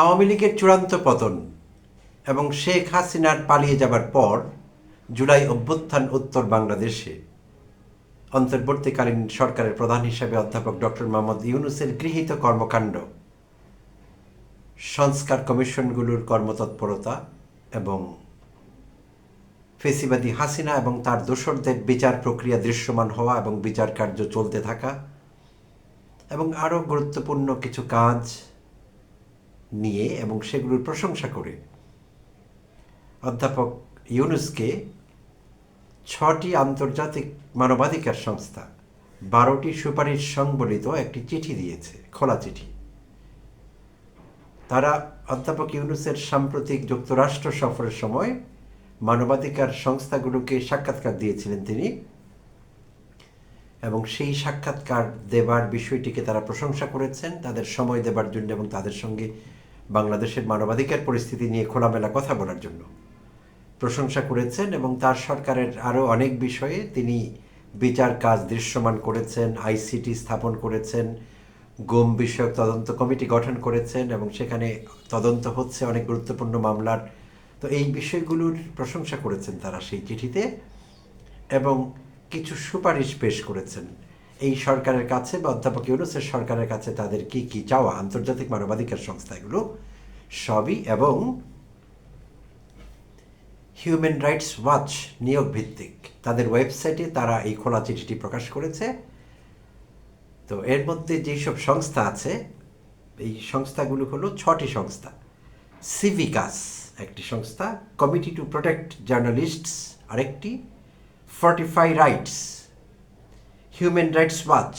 আওয়ামী লীগের চূড়ান্ত পতন এবং শেখ হাসিনার পালিয়ে যাবার পর জুলাই অভ্যুত্থান উত্তর বাংলাদেশে। অন্তর্বর্তীকালীন সরকারের প্রধান হিসেবে অধ্যাপক ডক্টর মোহাম্মদ ইউনুসের গৃহীত কর্মকাণ্ড। সংস্কার কমিশনগুলোর কর্মতৎপরতা এবং ফেসিবাদী হাসিনা এবং তার দোসরদের বিচার প্রক্রিয়া দৃশ্যমান হওয়া এবং বিচার কার্য চলতে থাকা এবং আরও গুরুত্বপূর্ণ কিছু কাজ নিয়ে এবং সেগুলোর প্রশংসা করে। অধ্যাপক ইউনুসকে ছটি আন্তর্জাতিক মানবাধিকার সংস্থা, বারোটি সুপারিশ সংবলিত একটি চিঠি দিয়েছে, খোলা চিঠি। তারা অধ্যাপক ইউনুসের সাম্প্রতিক যুক্তরাষ্ট্র সফরের সময় মানবাধিকার সংস্থাগুলোকে সাক্ষাৎকার দিয়েছিলেন তিনি এবং সেই সাক্ষাৎকার দেবার বিষয়টিকে তারা প্রশংসা করেছেন, তাদের সময় দেবার জন্য এবং তাদের সঙ্গে বাংলাদেশের মানবাধিকার পরিস্থিতি নিয়ে খোলামেলা কথা বলার জন্য। প্রশংসা করেছেন এবং তার সরকারের আরও অনেক বিষয়ে তিনি বিচার কাজ দৃশ্যমান করেছেন, আইসিটি স্থাপন করেছেন, গুম বিষয়ক তদন্ত কমিটি গঠন করেছেন এবং সেখানে তদন্ত হচ্ছে অনেক গুরুত্বপূর্ণ মামলার। তো এই বিষয়গুলোর প্রশংসা করেছেন তারা সেই চিঠিতে এবং কিছু সুপারিশ পেশ করেছেন এই সরকারের কাছে বা অধ্যাপক ইউনুসের সরকারের কাছে তাদের কি কি চাওয়া? আন্তর্জাতিক মানবাধিকার সংস্থাগুলো, সবই এবং হিউম্যান রাইটস ওয়াচ নিয়োগ ভিত্তিক তাদের ওয়েবসাইটে তারা এই খোলা চিঠিটি প্রকাশ করেছে। তো এর মধ্যে যেসব সংস্থা আছে, এই সংস্থাগুলো হলো ছটি সংস্থা। সিভিকাস একটি সংস্থা কমিটি টু প্রোটেক্ট জার্নালিস্টস আরেকটি। Fortify rights human rights watch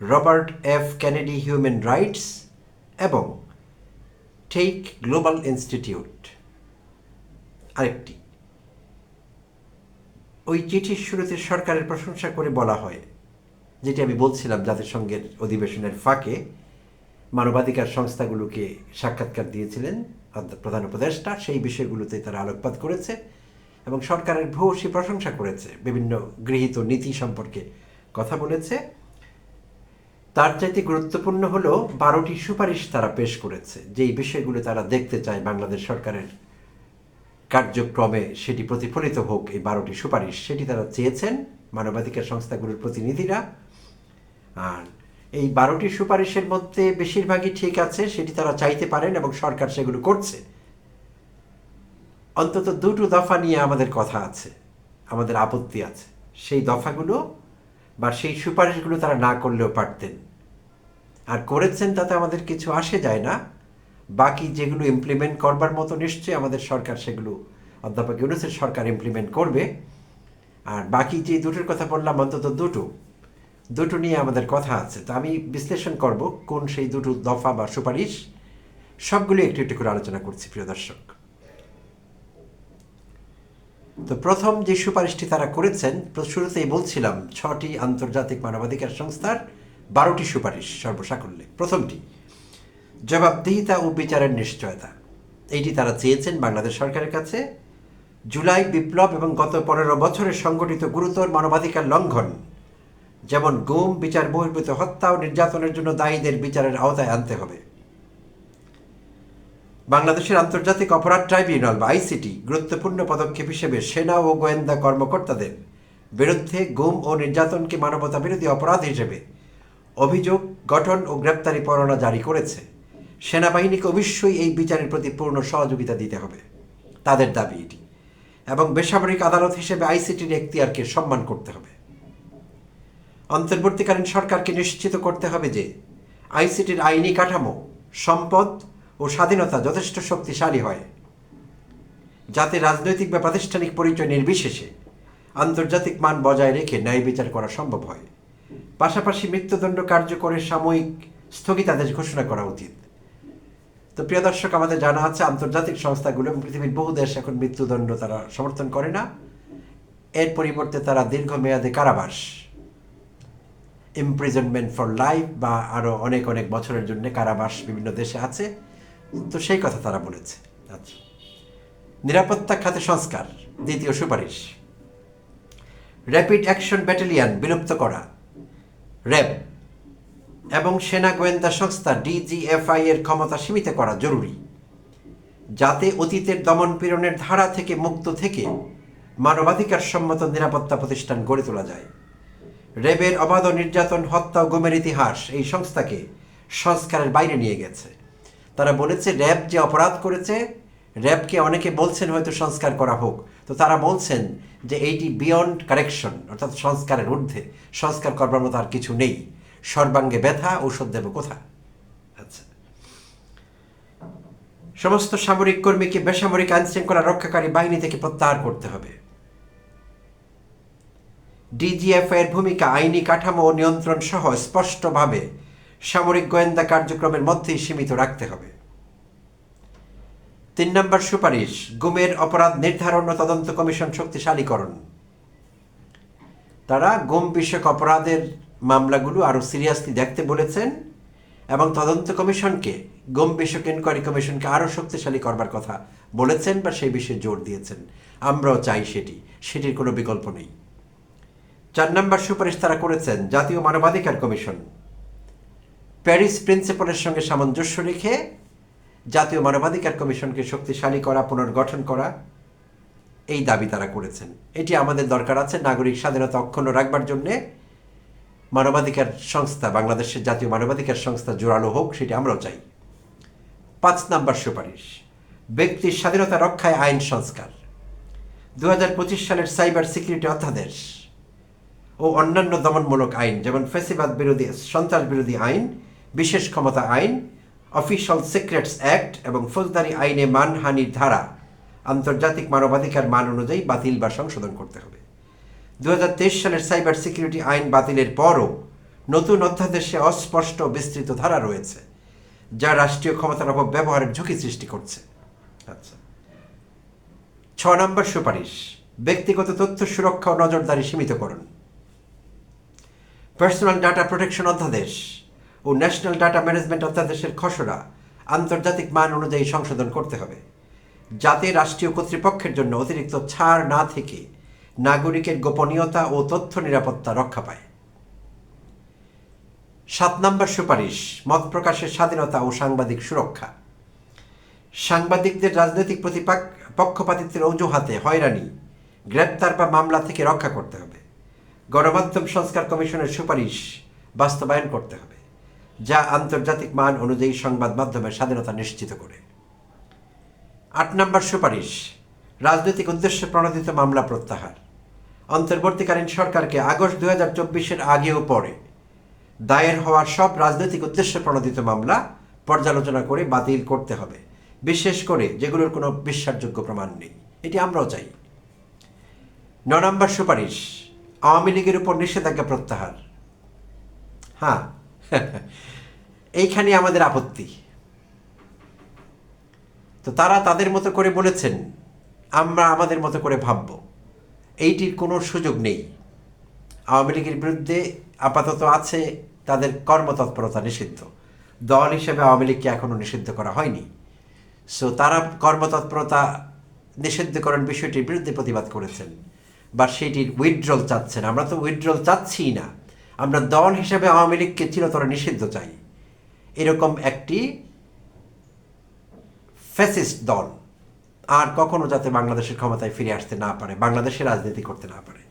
Robert F Kennedy human rights এবং টেক গ্লোবাল ইনস্টিটিউট আরেকটি। ওই চিঠির শুরুতে সরকারের প্রশংসা করে বলা হয়, যেটি আমি বলছিলাম জাতিসংঘের অধিবেশনের ফাঁকে, মানবাধিকার সংস্থাগুলোকে সাক্ষাৎকার দিয়েছিলেন প্রধান উপদেষ্টা, সেই বিষয়গুলোতে তারা আলোকপাত করেছে এবং সরকারের ভূয়সী প্রশংসা করেছে বিভিন্ন গৃহীত নীতি সম্পর্কে। কথা বলেছে, তার চাইতে গুরুত্বপূর্ণ হলো বারোটি সুপারিশ তারা পেশ করেছে। যেই বিষয়গুলো তারা দেখতে চায় বাংলাদেশ সরকারের কার্যক্রমে, সেটি প্রতিফলিত হোক এই বারোটি সুপারিশ। সেটি তারা চেয়েছেন মানবাধিকার সংস্থাগুলোর প্রতিনিধিরা। আর এই বারোটি সুপারিশের মধ্যে বেশিরভাগই ঠিক আছে, সেটি তারা চাইতে পারেন এবং সরকার সেগুলো করছে। অন্তত দুটো দফা নিয়ে আমাদের কথা আছে, আমাদের আপত্তি আছে। সেই দফাগুলো বা সেই সুপারিশগুলো তারা না করলেও পারতেন। আর করেছেন তাতে আমাদের কিছু আসে যায় না। বাকি যেগুলো ইমপ্লিমেন্ট করবার মতো নিশ্চয়ই আমাদের সরকার সেগুলো অধ্যাপক ইউনুসের সরকার ইমপ্লিমেন্ট করবে। আর বাকি যে দুটোর কথা বললাম, অন্তত দুটো। দুটো নিয়ে আমাদের কথা আছে। তো আমি বিশ্লেষণ করব কোন সেই দুটো দফা বা সুপারিশ। সবগুলো একটু একটু করে আলোচনা করছি, প্রিয় দর্শক। তো প্রথম যে সুপারিশটি তারা করেছেন শুরুতেই বলছিলাম, ছটি আন্তর্জাতিক মানবাধিকার সংস্থার বারোটি সুপারিশ সর্বসাকল্যে। প্রথমটি, জবাবদিহিতা ও বিচারের নিশ্চয়তা। এইটি তারা চেয়েছেন বাংলাদেশ সরকারের কাছে। জুলাই বিপ্লব এবং গত পনেরো বছরে সংগঠিত গুরুতর মানবাধিকার লঙ্ঘন, যেমন গুম, বিচার বহির্ভূত হত্যা ও নির্যাতনের জন্য দায়ীদের বিচারের আওতায় আনতে হবে। বাংলাদেশের আন্তর্জাতিক অপরাধ ট্রাইব্যুনাল বা আইসিটি গুরুত্বপূর্ণ পদক্ষেপ হিসেবে সেনা ও গোয়েন্দা কর্মকর্তাদের বিরুদ্ধে গুম ও নির্যাতনকে মানবতা বিরোধী অপরাধ হিসেবে অভিযোগ, গঠন ও গ্রেপ্তারি পরোয়ানা জারি করেছে। সেনাবাহিনীকে অবশ্যই এই বিচারের প্রতি পূর্ণ সহযোগিতা দিতে হবে। তাদের দাবি এটি। এবং বেসামরিক আদালত হিসেবে আইসিটির এখতিয়ারকে সম্মান করতে হবে। অন্তর্বর্তীকালীন সরকারকে নিশ্চিত করতে হবে যে, আইসিটির আইনি কাঠামো, সম্পদ ও স্বাধীনতা যথেষ্ট শক্তিশালী হয়। যাতে রাজনৈতিক বা প্রাতিষ্ঠানিক পরিচয় নির্বিশেষে আন্তর্জাতিক মান বজায় রেখে ন্যায় বিচার করা সম্ভব হয়। পাশাপাশি মৃত্যুদণ্ড কার্যকরের সাময়িক স্থগিতাদেশ ঘোষণা করা উচিত। তো প্রিয় দর্শক, আমাদের জানা আছে আন্তর্জাতিক সংস্থাগুলো এবং পৃথিবীর বহু দেশ এখন মৃত্যুদণ্ড তারা সমর্থন করে না। এর পরিবর্তে তারা দীর্ঘমেয়াদে কারাবাস ইমপ্রিজনমেন্ট ফর লাইফ বা আরও অনেক অনেক বছরের জন্য কারাবাস বিভিন্ন দেশে আছে। তো সেই কথা তারা বলেছে নিরাপত্তা খাতে সংস্কার, দ্বিতীয় সুপারিশ। র্যাপিড অ্যাকশন ব্যাটালিয়ান বিলুপ্ত করা, র্যাব এবং সেনা গোয়েন্দা সংস্থা ডিজিএফআই এর ক্ষমতা সীমিত করা জরুরি, যাতে অতীতের দমন পীড়নের ধারা থেকে মুক্ত থেকে মানবাধিকার সম্মত নিরাপত্তা প্রতিষ্ঠান গড়ে তোলা যায়। রেবের অবাধ নির্যাতন, হত্যা ও গুমের ইতিহাস এই সংস্থাকে সংস্কারের বাইরে নিয়ে গেছে। তারা বলেছে, র্যাব যে অপরাধ করেছে, র্যাবকে অনেকে বলছেন হয়তো সংস্কার করা হোক। তো তারা বলছেন যে এইটি বিয়ন্ড কারেকশন অর্থাৎ সংস্কারের ঊর্ধ্বে। সংস্কার করবার মতো আর কিছু নেই। সর্বাঙ্গে ব্যথা, ঔষধ দেব কোথা আচ্ছা। সমস্ত সামরিক কর্মীকে বেসামরিক আইন শৃঙ্খলা রক্ষাকারী বাহিনী থেকে প্রত্যাহার করতে হবে। ডিজিএফ এর ভূমিকা আইনি কাঠামো নিয়ন্ত্রণ সহ স্পষ্টভাবে সামরিক গোয়েন্দা কার্যক্রমের মধ্যেই সীমিত রাখতে হবে। তিন নম্বর সুপারিশ, গুমের অপরাধ নির্ধারণ ও তদন্ত কমিশন শক্তিশালীকরণ। তারা গুম বিষয়ক অপরাধের মামলাগুলো আরও সিরিয়াসলি দেখতে বলেছেন এবং তদন্ত কমিশনকে, গুম বিষয়ক ইনকোয়ারি কমিশনকে আরও শক্তিশালী করবার কথা বলেছেন বা সেই বিষয়ে জোর দিয়েছেন। আমরাও চাই সেটি। সেটির কোনো বিকল্প নেই। চার নম্বর সুপারিশ তারা করেছেন, জাতীয় মানবাধিকার কমিশন। প্যারিস প্রিন্সিপালের সঙ্গে সামঞ্জস্য রেখে জাতীয় মানবাধিকার কমিশনকে শক্তিশালী করা, পুনর্গঠন করা, এই দাবি তারা করেছেন। এটি আমাদের দরকার আছে নাগরিক স্বাধীনতা অক্ষুণ্ণ রাখবার জন্যে। মানবাধিকার সংস্থা, বাংলাদেশের জাতীয় মানবাধিকার সংস্থা জোরালো হোক, সেটি আমরাও চাই। পাঁচ নাম্বার সুপারিশ, ব্যক্তির স্বাধীনতা রক্ষায় আইন সংস্কার। দু হাজার পঁচিশ সালের সাইবার সিকিউরিটি অধ্যাদেশ ও অন্যান্য দমনমূলক আইন, যেমন ফেসিবাদ বিরোধী, সন্ত্রাস বিরোধী আইন বিশেষ ক্ষমতা আইন অফিসিয়াল সিক্রেটস অ্যাক্ট এবং ফৌজদারি আইনে মানহানির ধারা, আন্তর্জাতিক মানবাধিকার মান অনুযায়ী বাতিল বা সংশোধন করতে হবে। দু হাজার তেইশ সালের সাইবার সিকিউরিটি আইন বাতিলের পরও নতুন অধ্যাদেশে অস্পষ্ট বিস্তৃত ধারা রয়েছে, যা রাষ্ট্রীয় ক্ষমতার অপব্যবহারের ঝুঁকি সৃষ্টি করছে। আচ্ছা। ছ নম্বর সুপারিশ, ব্যক্তিগত তথ্য সুরক্ষা ও নজরদারি সীমিতকরণ। পার্সোনাল ডাটা প্রোটেকশন অধ্যাদেশ ও ন্যাশনাল ডাটা ম্যানেজমেন্ট অধ্যাদেশের খসড়া আন্তর্জাতিক মান অনুযায়ী সংশোধন করতে হবে। যাতে রাষ্ট্রীয় কর্তৃপক্ষের জন্য অতিরিক্ত ছাড় না থেকে নাগরিকের গোপনীয়তা ও তথ্য নিরাপত্তা রক্ষা পায়। সাত নম্বর সুপারিশ, মত প্রকাশের স্বাধীনতা ও সাংবাদিক সুরক্ষা। সাংবাদিকদের রাজনৈতিক প্রতিপাক, পক্ষপাতিত্বের অজুহাতে হয়রানি, গ্রেপ্তার বা মামলা থেকে রক্ষা করতে হবে। গণমাধ্যম সংস্কার কমিশনের সুপারিশ বাস্তবায়ন করতে হবে। যা আন্তর্জাতিক মান অনুযায়ী সংবাদ মাধ্যমের স্বাধীনতা নিশ্চিত করে। আট নম্বর সুপারিশ, রাজনৈতিক উদ্দেশ্যে প্রণোদিত মামলা প্রত্যাহার। অন্তর্বর্তীকালীন সরকারকে আগস্ট দু হাজার চব্বিশের আগে ও পরে দায়ের হওয়া সব রাজনৈতিক উদ্দেশ্যে প্রণোদিত মামলা পর্যালোচনা করে বাতিল করতে হবে, বিশেষ করে যেগুলোর কোনো বিশ্বাসযোগ্য প্রমাণ নেই। এটি আমরাও চাই। ন নম্বর সুপারিশ, আওয়ামী লীগের উপর নিষেধাজ্ঞা প্রত্যাহার। হ্যাঁ এইখানে আমাদের আপত্তি। তো তারা তাদের মতো করে বলেছেন, আমরা আমাদের মতো করে ভাবব। এইটির কোনো সুযোগ নেই। আওয়ামী লীগের বিরুদ্ধে আপাতত আছে তাদের কর্মতৎপরতা নিষিদ্ধ। দল হিসেবে আওয়ামী লীগকে এখনও নিষিদ্ধ করা হয়নি। সো তারা কর্মতৎপরতা নিষিদ্ধকরণ বিষয়টির বিরুদ্ধে প্রতিবাদ করেছেন। বা সেটির উইথড্রল চাচ্ছেন। আমরা তো উইথড্রল চাচ্ছি না। আমরা দল হিসেবে আওয়ামী লীগকে চিরতর নিষিদ্ধ চাই। এরকম একটি ফ্যাসিস্ট দল আর কখনো যাতে বাংলাদেশের ক্ষমতায় ফিরে আসতে না পারে, বাংলাদেশে রাজনীতি করতে না পারে।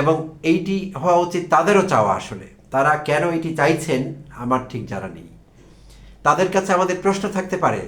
এবং এইটি হওয়া উচিত তাদেরও চাওয়া আসলে। তারা কেন এটি চাইছেন আমার ঠিক জানা নেই। তাদের কাছে আমাদের প্রশ্ন থাকতে পারে,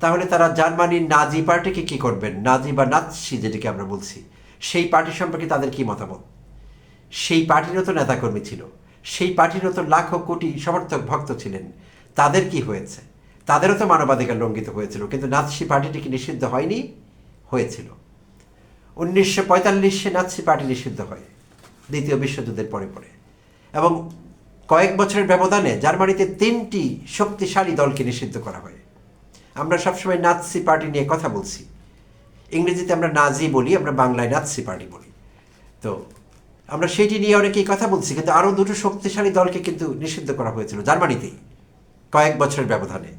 তাহলে তারা জার্মানির নাজি পার্টিকে কি করবেন? নাজি বা নাৎসি যেটিকে আমরা বলছি, সেই পার্টি সম্পর্কে তাদের কি মতামত? সেই পার্টিরও তো নেতাকর্মী ছিল। সেই পার্টিরও তো লাখো কোটি সমর্থক ভক্ত ছিলেন। তাদের কি হয়েছে? তাদেরও তো মানবাধিকার লঙ্ঘিত হয়েছিল, কিন্তু নাৎসি পার্টিটি কি নিষিদ্ধ হয়নি? হয়েছিল। উনিশশো পঁয়তাল্লিশে নাৎসি পার্টি নিষিদ্ধ হয়, দ্বিতীয় বিশ্বযুদ্ধের পরে পরে। এবং কয়েক বছরের ব্যবধানে জার্মানিতে তিনটি শক্তিশালী দলকে নিষিদ্ধ করা হয়। আমরা সবসময় নাৎসি পার্টি নিয়ে কথা বলছি। ইংরেজিতে আমরা নাজি বলি, আমরা বাংলায় নাৎসি পার্টি বলি। তো আমরা সেটি নিয়ে অনেকেই কথা বলছি, কিন্তু আরও দুটো শক্তিশালী দলকে কিন্তু নিষিদ্ধ করা হয়েছিল জার্মানিতেই, কয়েক বছরের ব্যবধানে।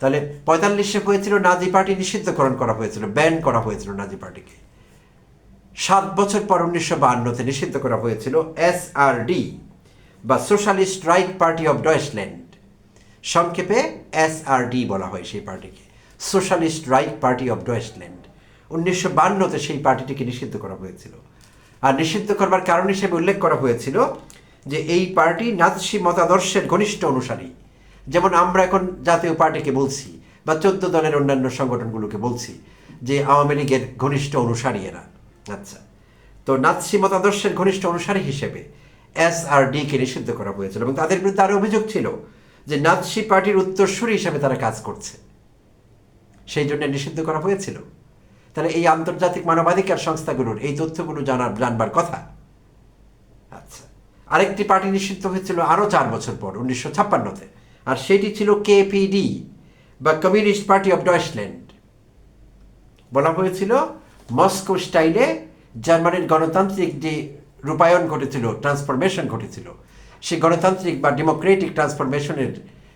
তাহলে পঁয়তাল্লিশে হয়েছিল নাজি পার্টি, নিষিদ্ধকরণ করা হয়েছিল, ব্যান করা হয়েছিল নাজি পার্টিকে। সাত বছর পর উনিশশো বাহান্নতে নিষিদ্ধ করা হয়েছিল এস আর ডি বা socialist right party of Deutschland সংক্ষেপে এস আর ডি বলা হয় সেই পার্টিকে, socialist right party of Deutschland উনিশশো বান্নতে সেই পার্টিটিকে নিষিদ্ধ করা হয়েছিল। আর নিষিদ্ধ করবার কারণ হিসেবে উল্লেখ করা হয়েছিল যে এই পার্টি নাৎসি মতাদর্শের ঘনিষ্ঠ অনুসারী। যেমন আমরা এখন জাতীয় পার্টিকে বলছি বা চোদ্দ দলের অন্যান্য সংগঠনগুলোকে বলছি যে আওয়ামী লীগের ঘনিষ্ঠ অনুসারী এরা। আচ্ছা তো নাৎসি মতাদর্শের ঘনিষ্ঠ অনুসারী হিসেবে এস আর ডিকে নিষিদ্ধ করা হয়েছিল এবং তাদের বিরুদ্ধে আরও অভিযোগ ছিল যে নাৎসি পার্টির উত্তরসূরি হিসেবে তারা কাজ করছে। সেই জন্য নিষিদ্ধ করা হয়েছিল। তাহলে এই আন্তর্জাতিক মানবাধিকার সংস্থাগুলোর এই তথ্যগুলো জানার জানবার কথা। আচ্ছা। আরেকটি পার্টি নিষিদ্ধ হয়েছিল আরও চার বছর পর, উনিশশো ছাপ্পান্নতে। আর সেটি ছিল কেপিডি বা কমিউনিস্ট পার্টি অফ ডয়েসল্যান্ড বলা হয়েছিল মস্কো স্টাইলে জার্মানির গণতান্ত্রিক যে রূপায়ণ ঘটেছিল, ট্রান্সফরমেশন ঘটেছিল সেই গণতান্ত্রিক বা ডেমোক্রেটিক ট্রান্সফরমেশনের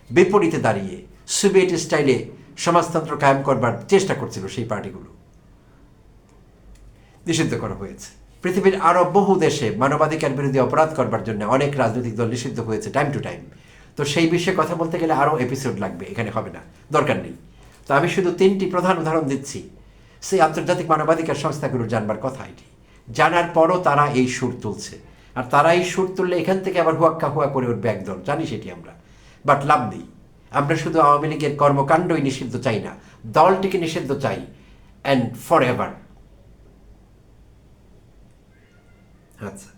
বিপরীতে দাঁড়িয়ে সোভিয়েট স্টাইলে সমাজতন্ত্র কায়েম করবার চেষ্টা করছিল সেই পার্টিগুলো। নিষিদ্ধ করা হয়েছে। পৃথিবীর আরও বহু দেশে মানবাধিকার বিরোধী অপরাধ করবার জন্য অনেক রাজনৈতিক দল নিষিদ্ধ হয়েছে টাইম টু টাইম তো সেই বিষয়ে কথা বলতে গেলে আরও এপিসোড লাগবে, এখানে হবে না, দরকার নেই। তো আমি শুধু তিনটি প্রধান উদাহরণ দিচ্ছি। সেই আন্তর্জাতিক মানবাধিকার সংস্থাগুলোর জানবার কথা এটি। জানার পরও তারা এই সুর তুলছে। আর তারা এই সুর তুললে এখান থেকে আবার হুয়াক্কা হুয়া করে উঠবে একদল জানি সেটি আমরা। বাট লাভ নেই। আমরা শুধু আওয়ামী লীগের কর্মকাণ্ডই নিষিদ্ধ চাই না, দলটিকে নিষিদ্ধ চাই অ্যান্ড ফর এভার আচ্ছা।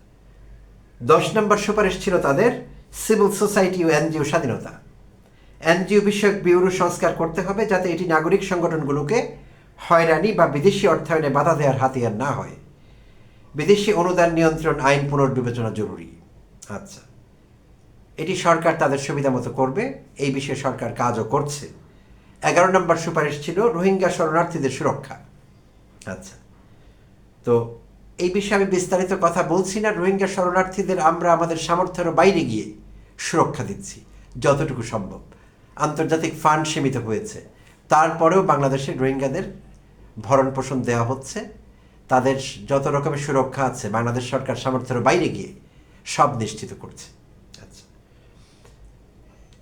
দশ নম্বর সুপারিশ ছিল তাদের, সিভিল সোসাইটি ও এনজিও স্বাধীনতা। এনজিও বিষয়ক ব্যুরো সংস্কার করতে হবে যাতে এটি নাগরিক সংগঠনগুলোকে হয়রানি বা বিদেশি অর্থায়নে বাধা দেওয়ার হাতিয়ার না হয়। বিদেশি অনুদান নিয়ন্ত্রণ আইন পুনর্বিবেচনা জরুরি। আচ্ছা। এটি সরকার তাদের সুবিধা মতো করবে, এই বিষয়ে সরকার কাজও করছে। এগারো নম্বর সুপারিশ ছিল রোহিঙ্গা শরণার্থীদের সুরক্ষা। আচ্ছা। তো এই বিষয়ে আমি বিস্তারিত কথা বলছি না। রোহিঙ্গা শরণার্থীদের আমরা আমাদের সামর্থ্যের বাইরে গিয়ে সুরক্ষা দিচ্ছি, যতটুকু সম্ভব। আন্তর্জাতিক ফান্ড সীমিত হয়েছে। তারপরেও বাংলাদেশে রোহিঙ্গাদের ভরণ পোষণ দেওয়া হচ্ছে। তাদের যত রকমের সুরক্ষা আছে, বাংলাদেশ সরকার সামর্থ্যের বাইরে গিয়ে সব নিশ্চিত করছে। আচ্ছা।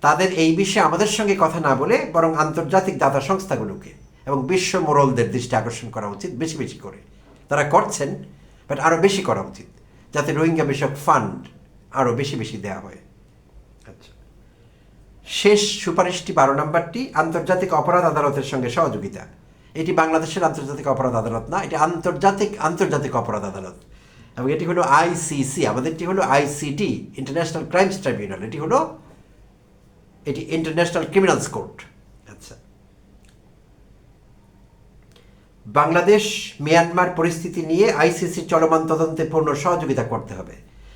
তাদের এই বিষয়ে আমাদের সঙ্গে কথা না বলে বরং আন্তর্জাতিক দাতা সংস্থাগুলোকে এবং বিশ্ব মোরলদের দৃষ্টি আকর্ষণ করা উচিত বেশি বেশি করে। তারা করছেন বাট আরও বেশি করা উচিত। যাতে রোহিঙ্গা বিষয়ক ফান্ড আরও বেশি বেশি দেওয়া হয়। আচ্ছা। শেষ সুপারিশটি বারো নম্বরটি আন্তর্জাতিক অপরাধ আদালতের সঙ্গে সহযোগিতা। এটি বাংলাদেশের আন্তর্জাতিক অপরাধ আদালত না এটি আন্তর্জাতিক আন্তর্জাতিক অপরাধ আদালত। এবং এটি হলো আইসিসি আমাদেরটি হলো আইসিটি ইন্টারন্যাশনাল ক্রাইমস ট্রাইব্যুনাল এটি হলো এটি ইন্টারন্যাশনাল ক্রিমিনালস কোর্ট আচ্ছা বাংলাদেশ, মিয়ানমার পরিস্থিতি নিয়ে আইসিসি চলমান তদন্তে পূর্ণ সহযোগিতা করতে হবে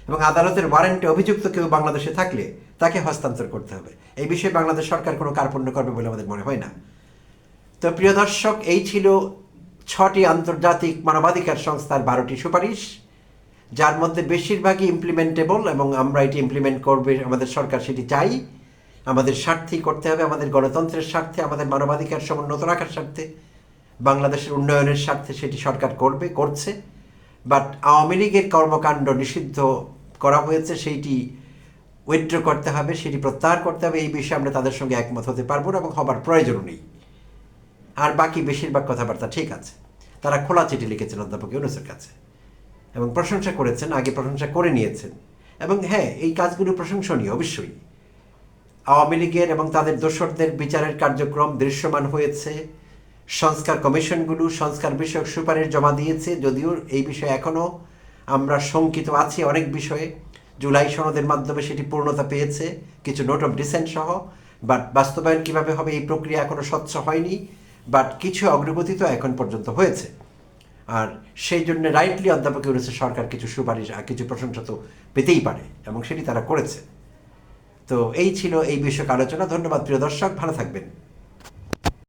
এবং আদালতের ওয়ারেন্টে অভিযুক্ত কেউ বাংলাদেশে থাকলে তাকে হস্তান্তর করতে হবে। এই বিষয়ে বাংলাদেশ সরকার কোনো কার্পণ্য করবে বলে আমাদের মনে হয় না। তো প্রিয় দর্শক, এই ছিল ছটি আন্তর্জাতিক মানবাধিকার সংস্থার বারোটি সুপারিশ, যার মধ্যে বেশিরভাগই ইমপ্লিমেন্টেবল এবং আমরা এটি ইমপ্লিমেন্ট করবে, আমাদের সরকার সেটি চাই। আমাদের স্বার্থেই করতে হবে, আমাদের গণতন্ত্রের স্বার্থে, আমাদের মানবাধিকার সমুন্নত রাখার স্বার্থে। বাংলাদেশের উন্নয়নের স্বার্থে সেটি সরকার করবে, করছে। বাট আওয়ামী লীগের কর্মকাণ্ড নিষিদ্ধ করা হয়েছে, সেইটি উইথড্র করতে হবে, সেটি প্রত্যাহার করতে হবে, এই বিষয়ে আমরা তাদের সঙ্গে একমত হতে পারব না এবং হবার প্রয়োজনও নেই। আর বাকি বেশিরভাগ কথাবার্তা ঠিক আছে। তারা খোলা চিঠি লিখেছেন অধ্যাপক ইউনুসের কাছে এবং প্রশংসা করেছেন, আগে প্রশংসা করে নিয়েছেন। এবং হ্যাঁ এই কাজগুলো প্রশংসনীয়, অবশ্যই। আওয়ামী লীগের এবং তাদের দোসরদের বিচারের কার্যক্রম দৃশ্যমান হয়েছে। সংস্কার কমিশনগুলো সংস্কার বিষয়ক সুপারিশ জমা দিয়েছে, যদিও এই বিষয়ে এখনও আমরা শঙ্কিত আছি। অনেক বিষয়ে জুলাই সনদের মাধ্যমে সেটি পূর্ণতা পেয়েছে, কিছু নোট অফ ডিসেন্ট সহ বাট বাস্তবায়ন কীভাবে হবে এই প্রক্রিয়া এখনও স্বচ্ছ হয়নি বাট কিছু অগ্রগতি তো এখন পর্যন্ত হয়েছে। আর সেই জন্য রাইটলি অধ্যাপক ইউনুসের সরকার কিছু সুপারিশ, আর কিছু প্রশংসা তো পেতেই পারে, এবং সেটি তারা করেছে। তো এই ছিল এই বিষয়ক আলোচনা। ধন্যবাদ প্রিয় দর্শক, ভালো থাকবেন।